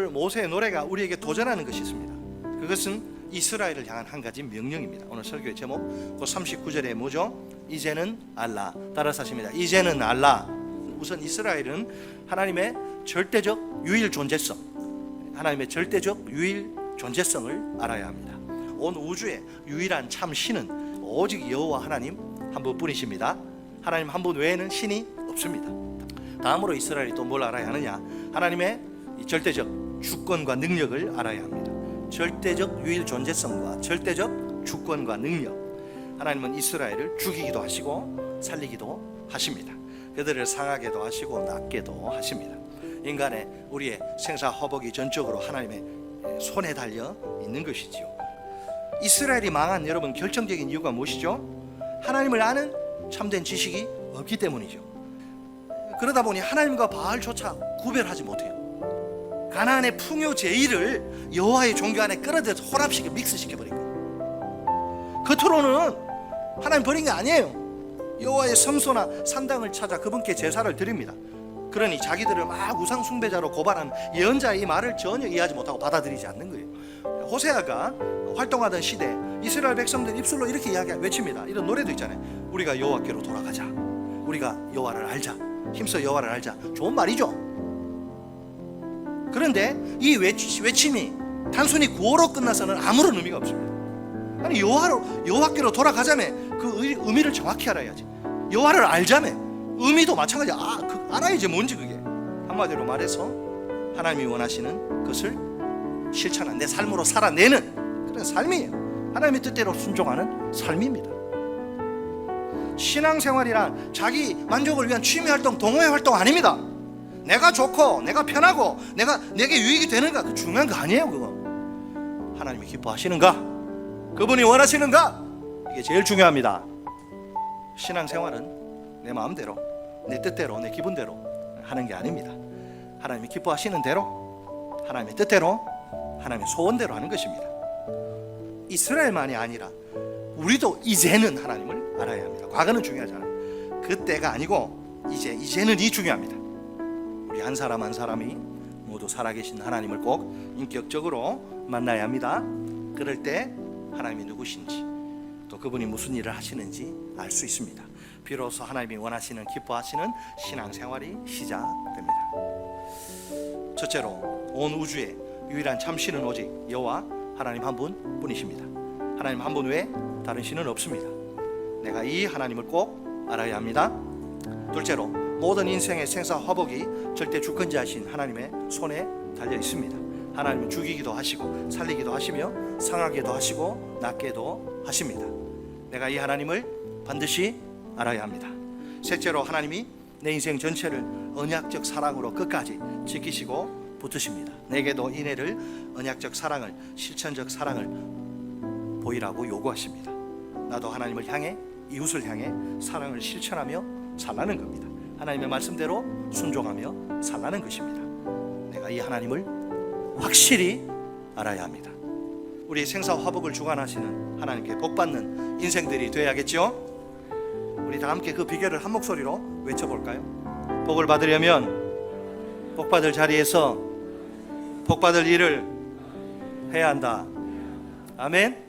모세의 노래가 우리에게 도전하는 것이 있습니다. 그것은 이스라엘을 향한 한 가지 명령입니다. 오늘 설교의 제목 그 39절에 뭐죠? 이제는 알라 따라서 하십니다. 이제는 알라. 우선 이스라엘은 하나님의 절대적 유일 존재성, 하나님의 절대적 유일 존재성을 알아야 합니다. 온 우주의 유일한 참 신은 오직 여호와 하나님 한 분뿐이십니다. 하나님 한 분 외에는 신이 없습니다. 다음으로 이스라엘이 또 뭘 알아야 하느냐? 하나님의 이 절대적 주권과 능력을 알아야 합니다. 절대적 유일 존재성과 절대적 주권과 능력. 하나님은 이스라엘을 죽이기도 하시고 살리기도 하십니다. 그들을 상하게도 하시고 낫게도 하십니다. 인간의 우리의 생사 허복이 전적으로 하나님의 손에 달려 있는 것이지요. 이스라엘이 망한 여러분 결정적인 이유가 무엇이죠? 하나님을 아는 참된 지식이 없기 때문이죠. 그러다 보니 하나님과 바알조차 구별하지 못해요. 가나안의 풍요 제의를 여호와의 종교 안에 끌어들여서 혼합시켜 믹스시켜 버린 거예요. 겉으로는 하나님 버린 게 아니에요. 여호와의 성소나 산당을 찾아 그분께 제사를 드립니다. 그러니 자기들을 막 우상 숭배자로 고발하는 예언자의 이 말을 전혀 이해하지 못하고 받아들이지 않는 거예요. 호세아가 활동하던 시대 이스라엘 백성들 입술로 이렇게 이야기 외칩니다. 이런 노래도 있잖아요. 우리가 여호와께로 돌아가자. 우리가 여호와를 알자. 힘써 여호와를 알자. 좋은 말이죠. 그런데 이 외침이 단순히 구호로 끝나서는 아무런 의미가 없습니다. 아니 여호와로 여호와께로 돌아가자면 그 의- 의미를 정확히 알아야지. 여호와를 알자면 의미도 마찬가지야. 아, 그 알아야지 뭔지 그게. 한마디로 말해서 하나님이 원하시는 것을 실천한 내 삶으로 살아내는 그런 삶이에요. 하나님의 뜻대로 순종하는 삶입니다. 신앙생활이란 자기 만족을 위한 취미 활동, 동호회 활동 아닙니다. 내가 좋고 내가 편하고 내가 내게 유익이 되는가 그 중요한 거 아니에요 그거. 하나님이 기뻐하시는가? 그분이 원하시는가? 이게 제일 중요합니다. 신앙생활은 내 마음대로, 내 뜻대로, 내 기분대로 하는 게 아닙니다. 하나님이 기뻐하시는 대로, 하나님의 뜻대로, 하나님의 소원대로 하는 것입니다. 이스라엘만이 아니라 우리도 이제는 하나님을 알아야 합니다. 과거는 중요하잖아요. 그때가 아니고 이제 이제는 이 중요합니다. 우리 한 사람 한 사람이 모두 살아계신 하나님을 꼭 인격적으로 만나야 합니다. 그럴 때 하나님이 누구신지 또 그분이 무슨 일을 하시는지 알 수 있습니다. 비로소 하나님이 원하시는 기뻐하시는 신앙생활이 시작됩니다. 첫째로 온 우주의 유일한 참 신은 오직 여호와 하나님 한 분뿐이십니다. 하나님 한 분 외에 다른 신은 없습니다. 내가 이 하나님을 꼭 알아야 합니다. 둘째로 모든 인생의 생사 화복이 절대 주권자이신 하나님의 손에 달려 있습니다. 하나님은 죽이기도 하시고 살리기도 하시며 상하게도 하시고 낫게도 하십니다. 내가 이 하나님을 반드시 알아야 합니다. 셋째로 하나님이 내 인생 전체를 언약적 사랑으로 끝까지 지키시고 붙으십니다. 내게도 이내를 언약적 사랑을 실천적 사랑을 보이라고 요구하십니다. 나도 하나님을 향해 이웃을 향해 사랑을 실천하며 살라는 겁니다. 하나님의 말씀대로 순종하며 살라는 것입니다. 내가 이 하나님을 확실히 알아야 합니다. 우리 생사 화복을 주관하시는 하나님께 복 받는 인생들이 되어야겠죠? 우리 다 함께 그 비결을 한 목소리로 외쳐볼까요? 복을 받으려면 복 받을 자리에서 복 받을 일을 해야 한다. 아멘.